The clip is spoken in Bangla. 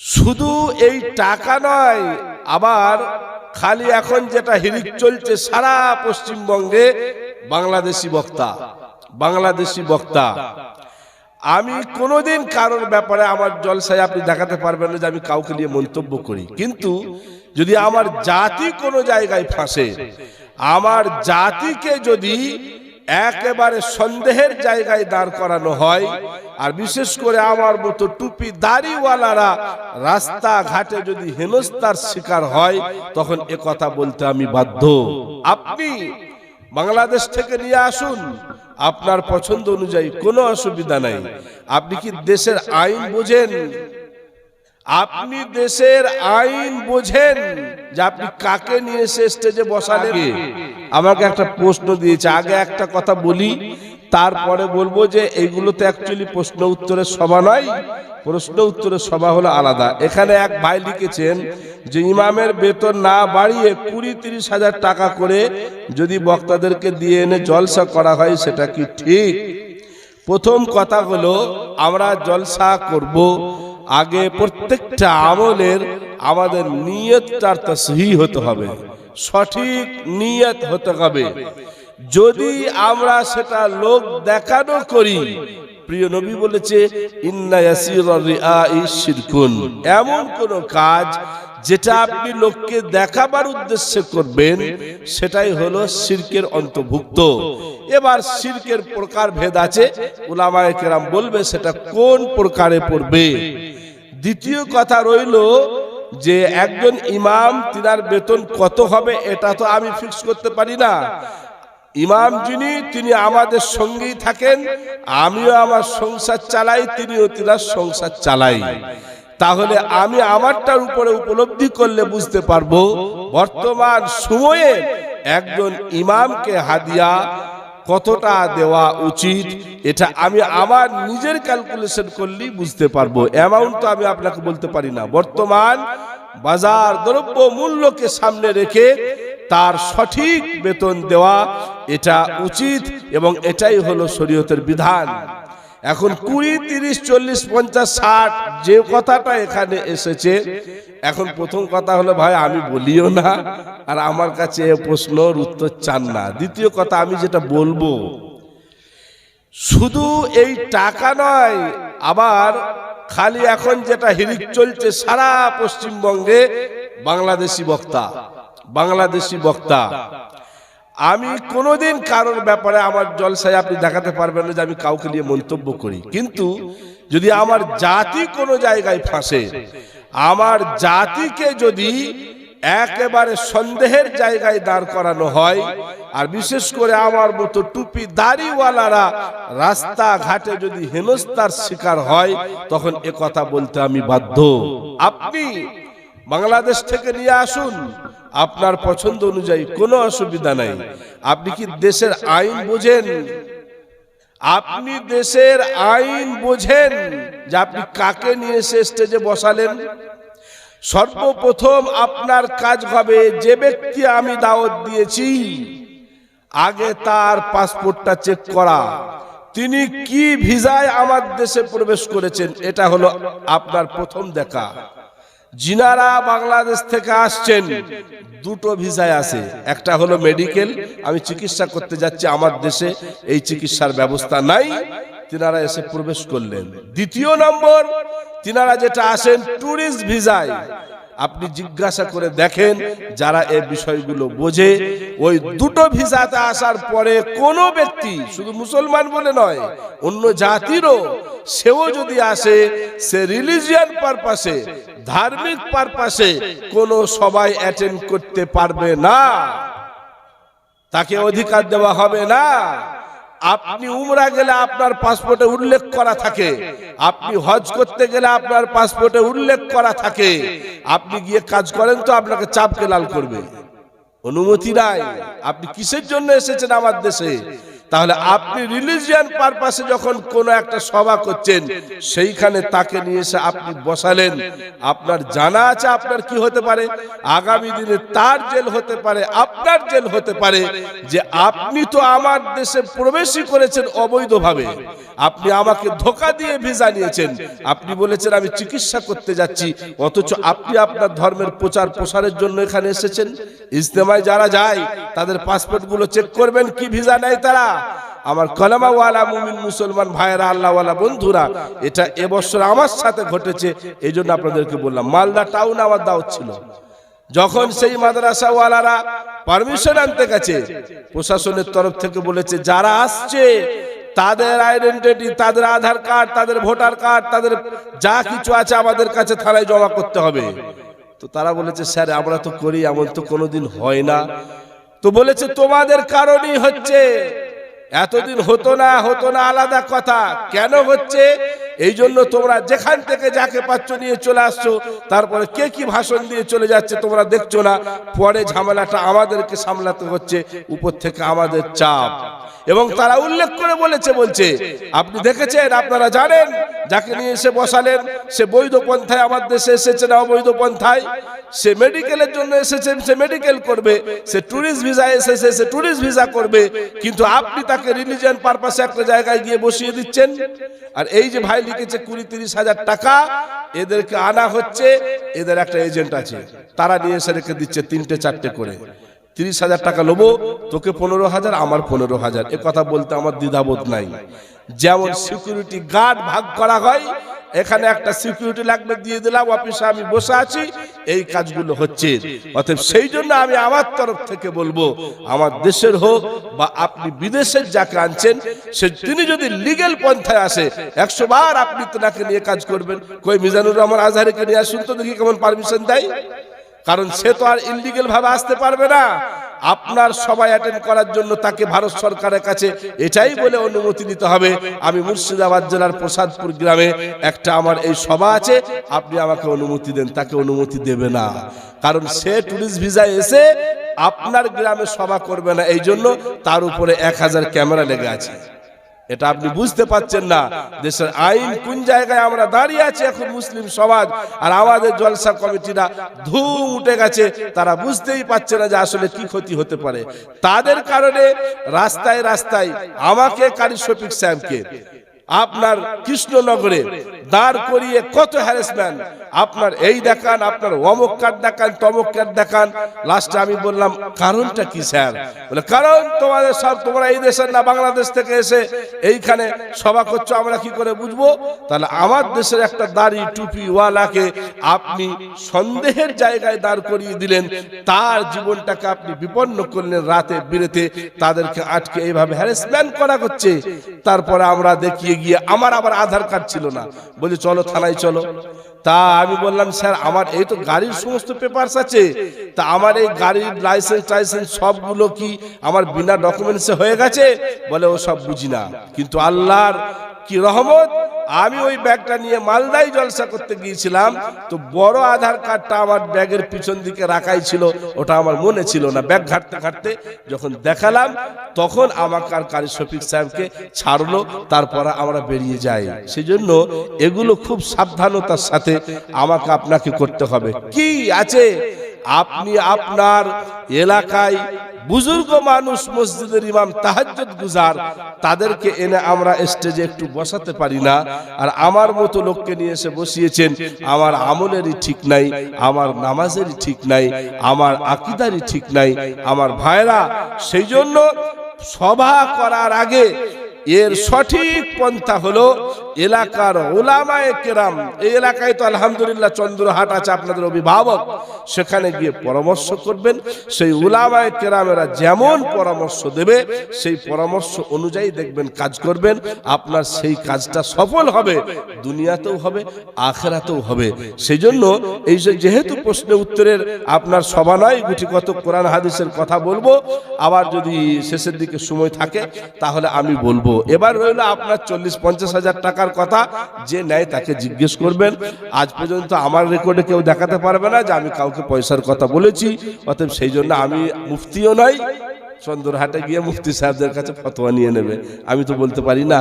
শুধু এই টাকা নয়, আবার খালি এখন যেটা হিরিক চলছে সারা পশ্চিমবঙ্গে বাংলাদেশি বক্তা বাংলাদেশি বক্তা। আমি কোনোদিন কারোর ব্যাপারে আমার জলসায় আপনি দেখাতে পারবেন না যে আমি কাউকে নিয়ে মন্তব্য করি। কিন্তু যদি আমার জাতি কোনো জায়গায় ফাঁসে, আমার জাতিকে যদি একেবারে সন্দেহের জায়গায় দাঁড় করানো হয়। আর বিশেষ করে আমার মতো টুপি দাড়িওয়ালারা রাস্তা ঘাটে যদি হেনস্তার শিকার হয়, তখন এ কথা বলতে আমি বাধ্য। আপনি বাংলাদেশ থেকে নিয়ে আসুন। আপনার পছন্দ অনুযায়ী কোনো অসুবিধা নাই। আপনি কি দেশের আইন বোঝেন? আপনি দেশের আইন বোঝেন যে আপনি কাকে নিয়ে এসে স্টেজে বসালেন? আমাকে একটা প্রশ্ন দিয়েছে। আগে একটা কথা বলি, তারপরে বলব যে এইগুলোতে অ্যাকচুয়ালি প্রশ্ন উত্তরের সভা নয়, প্রশ্ন উত্তরের সভা হলো আলাদা। এখানে এক ভাই লিখেছেন যে ইমামের বেতন না বাড়িয়ে কুড়ি তিরিশ হাজার টাকা করে যদি বক্তাদেরকে দিয়ে এনে জলসা করা হয়, সেটা কি ঠিক? প্রথম কথা হলো, আমরা জলসা করব। আগে প্রত্যেকটা আমলের আমাদের নিয়তটার তসহি হতে হবে। সঠিক নিয়ত হতে হবে। যদি আমরা সেটা লোক দেখানো করি, প্রিয় নবী বলেছে এমন কোন কাজ যেটা আপনি লোককে দেখাবার উদ্দেশ্যে করবেন, সেটাই হলো শিরকের অন্তর্ভুক্ত। এবার শিরকের প্রকার ভেদ আছে। উলামায়ে কেরাম বলবে, সেটা কোন প্রকারে পড়বে? দ্বিতীয় কথা রইল যে একজন ইমাম, তিনার বেতন কত হবে এটা তো আমি ফিক্স করতে পারি না। ইমাম যিনি, তিনি আমাদের সঙ্গেই থাকেন, আমিও আমার সংসার চালাই, তিনিও তিনার সংসার চালাই। তাহলে আমি আমারটার উপরে উপলব্ধি করলে বুঝতে পারব, বর্তমান সময়ে একজন ইমামকে হাদিয়া কতটা দেওয়া উচিত এটা আমি আমার নিজের ক্যালকুলেশন করলেই বুঝতে পারব। অ্যামাউন্ট তো আমি আপনাকে বলতে পারি না। বর্তমান বাজার দ্রব্য মূল্যকে সামনে রেখে তার সঠিক বেতন দেওয়া এটা উচিত এবং এটাই হলো শরীয়তের বিধান। এখন কুড়ি, তিরিশ, চল্লিশ, পঞ্চাশ, ষাট, যে কথাটা এখানে এসেছে, এখন প্রথম কথা হলো, ভাই, আমি বলিও না, আর আমার কাছে এ প্রশ্নর উত্তর চান না। দ্বিতীয় কথা, আমি যেটা বলব, শুধু এই টাকা নয়, আবার খালি এখন যেটা হিরিক চলছে সারা পশ্চিমবঙ্গে, বাংলাদেশি বক্তা বাংলাদেশি বক্তা। আমি কোনোদিন কারোর ব্যাপারে আমার জলসায় আপনি দেখাতে পারবেন না যে আমি কাউকে নিয়ে মন্তব্য করি। কিন্তু যদি আমার জাতি কোনো জায়গায় ফাঁসে, আমার জাতিকে যদি একেবারে সন্দেহের জায়গায় দাঁড় করানো হয়, আর বিশেষ করে আমার মতো টুপি দাড়িওয়ালারা রাস্তাঘাটে যদি হেনস্তার শিকার হয়, তখন এ কথা বলতে আমি বাধ্য। আপনি বাংলাদেশ থেকে নিয়ে আসুন। আপনার পছন্দ অনুযায়ী কোনো অসুবিধা নাই। আপনি কি দেশের আইন বোঝেন? আপনি দেশের আইন বোঝেন যে আপনি কাকে নিয়ে এসে স্টেজে বসালেন? সর্বপ্রথম আপনার কাজ হবে, যে ব্যক্তি আমি দাওয়াত দিয়েছি, আগে তার পাসপোর্টটা চেক করা। তিনি কি ভিসায় আমার দেশে প্রবেশ করেছেন, এটা হলো আপনার প্রথম দেখা। জিনারা বাংলাদেশ থেকে আসছেন। দুটো ভিসায় আছে। একটা হলো মেডিকেল। আমি চিকিৎসা করতে যাচ্ছি আমার দেশে। এই চিকিৎসার ব্যবস্থা নাই। তিনারা এসে প্রবেশ করলেন। দ্বিতীয় নম্বর, তিনারা যেটা আসেন ট্যুরিস্ট ভিসায়। আপনি জিজ্ঞাসা করে দেখেন যারা এই বিষয়গুলো বোঝে। ওই দুটো ভিসাতে আসার পরে কোনো ব্যক্তি, শুধু মুসলমান বলে নয়, অন্য জাতিরও, সেও যদি আসে, সে রিলিজিয়ান পারপাসে ধার্মিক পারপাসে কোনো সবাই অ্যাটেন্ড করতে পারবে না। তাকে অধিকার দেওয়া হবে না। আপনি উমরা গেলে আপনার পাসপোর্টে উল্লেখ করা থাকে। আপনি হজ করতে গেলে আপনার পাসপোর্টে উল্লেখ করা থাকে। আপনি গিয়ে কাজ করেন তো আপনাকে চাপকে লাল করবে। অনুমতি নাই। আপনি কিসের জন্য এসেছেন আমার দেশে? তাহলে আপনি রিলিজিয়ান পারপাসে যখন কোনো একটা সভা করছেন, সেইখানে তাকে নিয়ে এসে আপনি বসালেন। আপনার জানা আছে আপনার কি হতে পারে? আগামী দিনে তার জেল হতে পারে, আপনার জেল হতে পারে, যে আপনি তো আমার দেশে প্রবেশই করেছেন অবৈধভাবে। আপনি আমাকে ধোকা দিয়ে ভিসা নিয়েছেন। আপনি বলেছেন, আমি চিকিৎসা করতে যাচ্ছি, অথচ আপনি আপনার ধর্মের প্রচার প্রসারের জন্য এখানে এসেছেন। ইজতেমায় যারা যায়, তাদের পাসপোর্টগুলো চেক করবেন, কি ভিসা নেয় তারা? আমার কলামাওয়ালা মুমিন মুসলমান ভাইয়েরা, আল্লাহওয়ালা বন্ধুরা, এটা এবছর আমার সাথে ঘটেছে এই জন্য আপনাদেরকে বললাম, মালদা টাউন আমার দাওয়াত ছিল। যখন সেই মাদ্রাসাওয়ালারা পারমিশন আনতে গেছে, প্রশাসনের তরফ থেকে বলেছে, যারা আসছে, তাদের আইডেন্টিটি, তাদের আধার কার্ড, তাদের ভোটার কার্ড, তাদের যা কিছু আছে আমাদের কাছে থানায় জমা করতে হবে। তো তারা বলেছে, স্যার, আমরা তো করি, এমন তো কোনোদিন হয় না। তো বলেছে, তোমাদের কারণেই হচ্ছে। এতদিন হতো না হতো না আলাদা কথা। কেন হচ্ছে? এই জন্য তোমরা যেখান থেকে যাকে পাচ্ছ নিয়ে চলে আসছো, তারপরে কে কি ভাষণ দিয়ে চলে যাচ্ছে তোমরা দেখছ না। পরে ঝামেলাটা আমাদেরকে সামলাতে হচ্ছে, উপর থেকে আমাদের চাপ। এবং তারা উল্লেখ করে বলেছে, বলছে, আপনি দেখেছেন, আপনারা জানেন, যাকে নিয়ে এসে বসালেন, সে বৈধ পন্থায় আমার দেশে এসেছে না অবৈধ পন্থায়। সে মেডিকেলের জন্য এসেছে, সে মেডিকেল করবে, সে ট্যুরিস্ট ভিসা এসেছে, সে ট্যুরিস্ট ভিসা করবে, কিন্তু আপনি তাকে রিলিজিয়ান পারপাসে একটা জায়গায় গিয়ে বসিয়ে দিচ্ছেন। আর এই যে ভাই লিখেছে কুড়ি তিরিশ হাজার টাকা, এদেরকে আনা হচ্ছে, এদের একটা এজেন্ট আছে। তারা নিয়ে এসে রেখে দিচ্ছে তিনটে চারটে করে। তিরিশ হাজার টাকা নেব তোকে পনেরো হাজার, আমার পনেরো হাজার। এ কথা বলতে আমার দ্বিধাবোধ নাই। যেমন সিকিউরিটি গার্ড ভাগ করা হয় এখানে একটা সিকিউরিটি লাগবে, দিয়ে দিলাম অফিসে আমি বসে আছি, এই কাজগুলো হচ্ছে। অতএব সেই জন্য আমি আমার তরফ থেকে বলব, আমার দেশের হোক বা আপনি বিদেশের যাকে আনছেন, সে তিনি যদি লিগেল পন্থায় আসে, একশো বার আপনি তেনাকে নিয়ে কাজ করবেন। কই মিজানুর রহমান আজহারিকে নিয়ে আসুন তো দেখি কেমন পারমিশন দেয়। কারণ সে তো আর ইনলিগেল ভাবে আসতে পারবে না। আপনার সবাই অ্যাটেন্ড করার জন্য তাকে ভারত সরকারের কাছে এটাই বলে অনুমতি দিতে হবে। আমি মুর্শিদাবাদ জেলার প্রসাদপুর গ্রামে একটা আমার এই সভা আছে আপনি আমাকে অনুমতি দেন তাকে অনুমতি দেবে না। কারণ সে টুরিস্ট ভিসায় এসে আপনার গ্রামে সভা করবে না। এই জন্য তার উপরে এক হাজার ক্যামেরা লেগে আছে। এটা আপনি বুঝতে পাচ্ছেন না। দেশের আইন কোন জায়গায় আমরা দাঁড়িয়ে আছি এখন মুসলিম সমাজ আর আমাদের জলসা কমিটিরা ধুম উঠে গেছে, তারা বুঝতেই পারছে না যে আসলে কি ক্ষতি হতে পারে। তাদের কারণে রাস্তায় রাস্তায় আমাকে কারি শফিক সাহেবকে আপনার কৃষ্ণনগরে দাঁড় করিয়ে কত হ্যারাসমেন্ট আপনার এই দেখান, আপনার অমুক কার্ড দেখান, তমুক কার্ড দেখান। লাস্টে আমি বললাম, কারণটা কি স্যার? বলে, কারণ তোমাদের সব তোমরা এই দেশের না, বাংলাদেশ থেকে এসে এইখানে সভা করছ, আমরা কি করে বুঝব? তাহলে আমার দেশের একটা দাড়ি টুপি ওয়ালাকে আপনি সন্দেহের জায়গায় দাঁড় করিয়ে দিলেন, তার জীবনটাকে আপনি বিপন্ন করলেন রাতে বিরেতে, তাদেরকে আটকে এইভাবে হ্যারাসমেন্ট করা হচ্ছে। তারপরে আমরা দেখিয়ে গিয়ে আমার আবার আধার কার্ড ছিল না। বলি চলো থানায় চলো। তা আমি বললাম, স্যার, আমার এই তো গাড়ির সমস্ত পেপারস আছে। তা আমার এই গাড়ির লাইসেন্স টাইসেন্স সবগুলো কি আমার বিনা ডকুমেন্টসে হয়ে গেছে? বলে, ও সব বুঝি না। কিন্তু আল্লাহর কি রহমত আমি ওই ব্যাগটা নিয়ে মালদাই জলসা করতে গিয়েছিলাম, তো বড় আধার কার্ডটা আমার ব্যাগের পিছন দিকে রাখাই ছিল, ওটা আমার মনে ছিল না। ব্যাগ ঘাটতে ঘাটতে যখন দেখালাম, তখন আমাকে আর কারি শফিক সাহেবকে ছাড়লো, তারপর আমরা বেরিয়ে যাই। সেই জন্য এগুলো খুব সাবধানতার সাথে আমাকে আপনাকে করতে হবে। কি আছে? আপনি আপনার এলাকায় বুজুর্গ মানুষ মসজিদের ইমাম তাহাজ্জুদ গুজার, তাদেরকে এনে আমরা স্টেজে একটু বসাতে পারি না। আর আমার মতো লোককে নিয়ে এসে বসিয়েছেন, আমার আমলেরই ঠিক নাই, আমার নামাজেরই ঠিক নাই, আমার আকিদারই ঠিক নাই। আমার ভাইরা সেই জন্য সভা করার আগে এর সঠিক পন্থা হলো এলাকার ওলামায়ে কেরাম, এই এলাকায় তো আলহামদুলিল্লাহ চন্দ্রহাট আছে আপনাদের অভিভাবক, সেখানে গিয়ে পরামর্শ করবেন। সেই ওলামায়ে কেরামেরা যেমন পরামর্শ দেবে, সেই পরামর্শ অনুযায়ী দেখবেন কাজ করবেন। আপনার সেই কাজটা সফল হবে, দুনিয়াতেও হবে, আখেরাতেও হবে। সেই জন্য এই যেহেতু প্রশ্ন উত্তরের আপনার সভা নয় গুটিগত কোরআন হাদিসের কথা বলব, আবার যদি শেষের দিকে সময় থাকে, তাহলে আমি বলব। এবার রইল আপনার চল্লিশ পঞ্চাশ হাজার টাকার কথা যে নেয় তাকে জিজ্ঞেস করবেন। আজ পর্যন্ত আমার রেকর্ডে কেউ দেখাতে পারবে না যে আমি কাউকে পয়সার কথা বলেছি, অতএব সেই জন্য আমি মুফতিও নাই, চন্দ্রহাটে গিয়ে মুফতি সাহেবদের কাছে ফতোয়া নিয়ে নেবে। আমি তো বলতে পারি না।